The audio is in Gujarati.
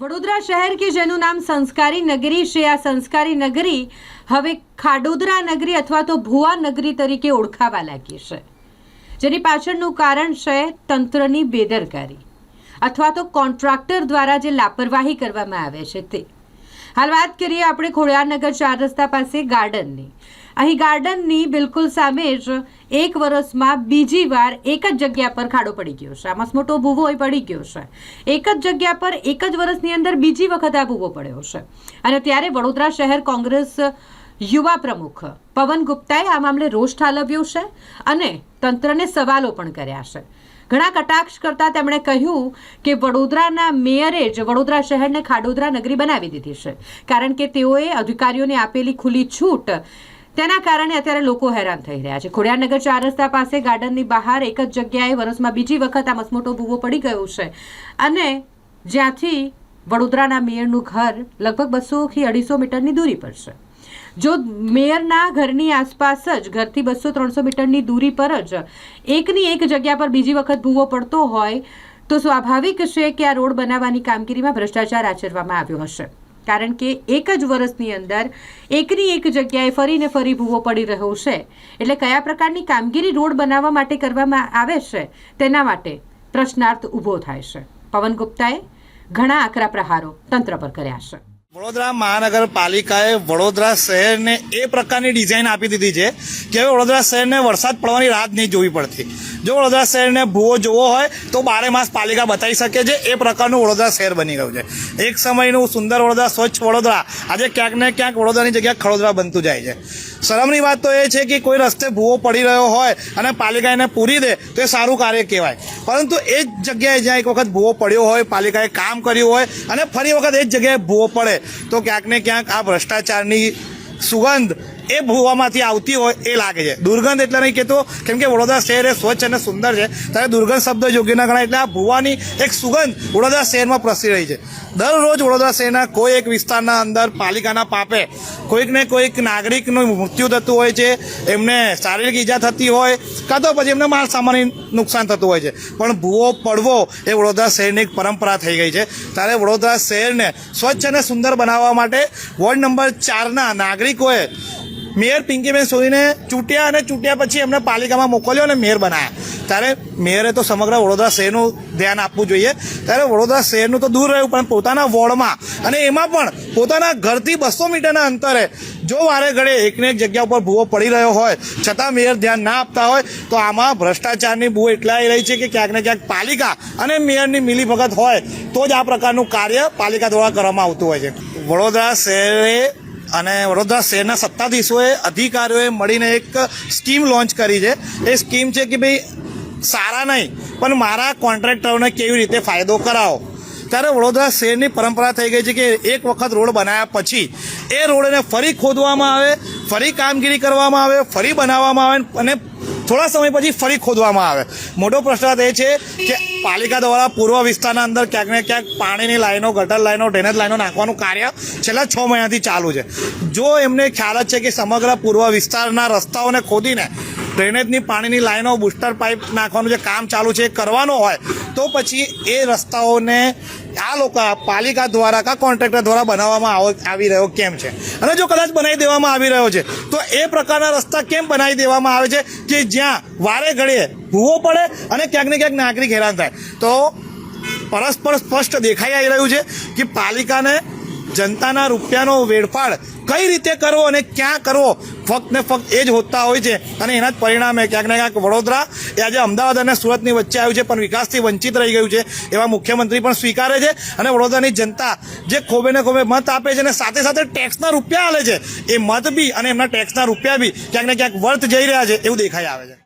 વડોદરા શહેર કે જેનું નામ સંસ્કારી નગરી છે? આ સંસ્કારી નગરી હવે ખાડોદરા નગરી અથવા તો ભુવા નગરી તરીકે ઓળખાવા લાગી છે. જેની પાછળનું કારણ છે તંત્રની બેદરકારી અથવા તો કોન્ટ્રાક્ટર દ્વારા જે લાપરવાહી કરવામાં આવે છે તે. હાલ વાત કરીએ આપણે ખોડિયારનગર ચાર રસ્તા પાસે ગાર્ડનની. અહીં ગાર્ડનની બિલકુલ સામે જ એક વર્ષમાં બીજી વાર એક જ જગ્યા પર ખાડો પડી ગયો છે. આમાં મોટો ભૂવો પડી ગયો છે. એક જ જગ્યા પર એક જ વર્ષની અંદર બીજી વખત આ ભૂવો પડ્યો છે. અને ત્યારે વડોદરા શહેર કોંગ્રેસ યુવા પ્રમુખ પવન ગુપ્તાએ આ મામલે રોષ ઠાલવ્યો છે અને તંત્રને સવાલો પણ કર્યા છે. ઘણા કટાક્ષ કરતા તેમણે કહ્યું કે વડોદરાના મેયરે જ વડોદરા શહેરને ખાડોદરા નગરી બનાવી દીધી છે. કારણ કે તેઓએ અધિકારીઓને આપેલી ખુલ્લી છૂટ તેના કારણે અત્યારે લોકો હેરાન થઈ રહ્યા છે. ખોડિયારનગર ચાર રસ્તા પાસે ગાર્ડનની બહાર એક જ જગ્યાએ વર્ષમાં બીજી વખત આ મસમોટો ભૂવો પડી ગયો છે. અને જ્યાંથી વડોદરાના મેયરનું ઘર લગભગ બસોથી અઢીસો મીટરની દૂરી પર છે. જો મેયરના ઘરની આસપાસ જ ઘરથી બસો ત્રણસો મીટરની દૂરી પર જ એકની એક જગ્યા પર બીજી વખત ભૂવો પડતો હોય તો સ્વાભાવિક છે કે આ રોડ બનાવવાની કામગીરીમાં ભ્રષ્ટાચાર આચરવામાં આવ્યો હશે. કારણ કે એક જ વર્ષની અંદર એકની એક જગ્યાએ ફરીને ફરી ભૂવો પડી રહ્યો છે. એટલે કયા પ્રકારની કામગીરી રોડ બનાવવા માટે કરવામાં આવે છે તેના માટે પ્રશ્નાર્થ ઊભો થાય છે. પવન ગુપ્તાએ ઘણા આકરા પ્રહારો તંત્ર પર કર્યા છે. વડોદરા મહાનગરપાલિકાએ વડોદરા શહેરને એ પ્રકારની ડિઝાઇન આપી દીધી છે કે હવે વડોદરા શહેરને વરસાદ પડવાની રાહ નહીં જોવી પડતી. જો વડોદરા શહેરને ભૂવો જોવો હોય, તો બારે માસ પાલિકા બતાવી શકે છે એ પ્રકારનું વડોદરા શહેર બની ગયું છે. એક સમયનું સુંદર વડોદરા, સ્વચ્છ વડોદરા, આજે ક્યાંક ને ક્યાંક વડોદરાની જગ્યાએ ખડોદરા બનતું જાય છે. શરમની વાત તો એ છે કે કોઈ રસ્તે ભૂવો પડી રહ્યો હોય અને પાલિકા એને પૂરી દે, તો એ સારું કાર્ય કહેવાય. પરંતુ એ જ જગ્યાએ જ્યાં એક વખત ભૂવો પડ્યો હોય, પાલિકાએ કામ કર્યું હોય અને ફરી વખત એ જ જગ્યાએ ભૂવો પડે તો ક્યાંક ને ક્યાંક આ ભ્રષ્ટાચારની સુગંધ એ ભૂવામાંથી આવતી હોય એ લાગે છે. દુર્ગંધ એટલે નહીં કહેતો, કેમ કે વડોદરા શહેર એ સ્વચ્છ અને સુંદર છે. ત્યારે દુર્ગંધ શબ્દ યોગ્ય ના ગણાય એટલે આ ભૂવાની એક સુગંધ વડોદરા શહેરમાં પ્રસરી રહી છે. દરરોજ વડોદરા શહેરના કોઈ એક વિસ્તારના અંદર પાલિકાના પાપે કોઈકને કોઈક નાગરિકનું મૃત્યુ થતું હોય છે, એમને શારીરિક ઈજા થતી હોય, કાં તો પછી એમને માલ સામાન્ય નુકસાન થતું હોય છે. પણ ભૂવો, પડવો એ વડોદરા શહેરની એક પરંપરા થઈ ગઈ છે. ત્યારે વડોદરા શહેરને સ્વચ્છ અને સુંદર બનાવવા માટે વોર્ડ નંબર ચારના નાગરિકોએ મેયર પિંકીબેન સોનીને ચૂંટ્યા અને ચૂંટ્યા પછી એમને પાલિકામાં મોકલ્યો અને મેયર બનાવ્યા ત્યારે મેયરે તો સમગ્ર વડોદરા શહેરનું ધ્યાન આપવું જોઈએ. ત્યારે વડોદરા શહેરનું તો દૂર રહ્યું, પણ પોતાના વોર્ડમાં અને એમાં પણ પોતાના ઘરથી બસો મીટરના અંતરે જો વારે ઘડે એકને એક જગ્યા ઉપર ભૂવો પડી રહ્યો હોય, છતાં મેયર ધ્યાન ના આપતા હોય, તો આમાં ભ્રષ્ટાચારની બહુ એટલાઈ રહી છે કે ક્યાંક ને ક્યાંક પાલિકા અને મેયરની મિલીભગત હોય, તો જ આ પ્રકારનું કાર્ય પાલિકા દ્વારા કરવામાં આવતું હોય છે. વડોદરા શહેરે અને વડોદરા શહેરના સત્તાધીશોએ અધિકારીઓએ મળીને એક સ્કીમ લોન્ચ કરી છે. એ સ્કીમ છે કે ભાઈ, સારા નહીં, પણ મારા કોન્ટ્રાક્ટરોને કેવી રીતે ફાયદો કરાવો? ત્યારે વડોદરા શહેરની પરંપરા થઈ ગઈ છે કે એક વખત રોડ બનાવ્યા પછી એ રોડને ફરી ખોદવામાં આવે, ફરી કામગીરી કરવામાં આવે, ફરી બનાવવામાં આવે અને થોડા સમય પછી ફરી ખોદવામાં આવે. મોટો પ્રશ્ન એ છે કે પાલિકા દ્વારા પૂર્વ વિસ્તારના અંદર ક્યાંક ને ક્યાંક પાણીની લાઈનો, ગટર લાઈનો, ડ્રેનેજ લાઈનો નાખવાનું કાર્ય છેલ્લા છ મહિનાથી ચાલુ છે. જો એમને ખ્યાલ જ છે કે સમગ્ર પૂર્વ વિસ્તારના રસ્તાઓને ખોદીને ડ્રેનેજની પાણીની લાઈનો, બુસ્ટર પાઇપ નાખવાનું જે કામ ચાલુ છે એ કરવાનું હોય, તો પછી એ રસ્તાઓને આ લોકો પાલિકા દ્વારા કા કોન્ટ્રાક્ટર દ્વારા બનાવવામાં આવો- રહ્યો કેમ છે? અને જો કદાચ બનાવી દેવામાં આવી રહ્યો છે, તો એ પ્રકારના રસ્તા કેમ બનાવી દેવામાં આવે છે કે જ્યાં વારે ઘડીએ ભૂવો પડે અને ક્યાંક ને ક્યાંક નાગરિક હેરાન થાય? તો પરસ્પર સ્પષ્ટ દેખાઈ આવી રહ્યું છે કે પાલિકાને જનતાના રૂપિયાનો વેડફાડ કઈ રીતે કરવો અને ક્યાં કરવો, ફક્ત ને ફક્ત એ જ હોતા હોય છે. અને એના જ પરિણામે ક્યાંક ને ક્યાંક વડોદરા એ આજે અમદાવાદ અને સુરતની વચ્ચે આવ્યું છે, પણ વિકાસથી વંચિત રહી ગયું છે, એવા મુખ્યમંત્રી પણ સ્વીકારે છે. અને વડોદરાની જનતા જે ખોબે ને ખોબે મત આપે છે અને સાથે સાથે ટેક્સના રૂપિયા આલે છે, એ મત બી અને એમના ટેક્સના રૂપિયા બી ક્યાંક ને ક્યાંક વર્થ જઈ રહ્યા છે, એવું દેખાઈ આવે છે.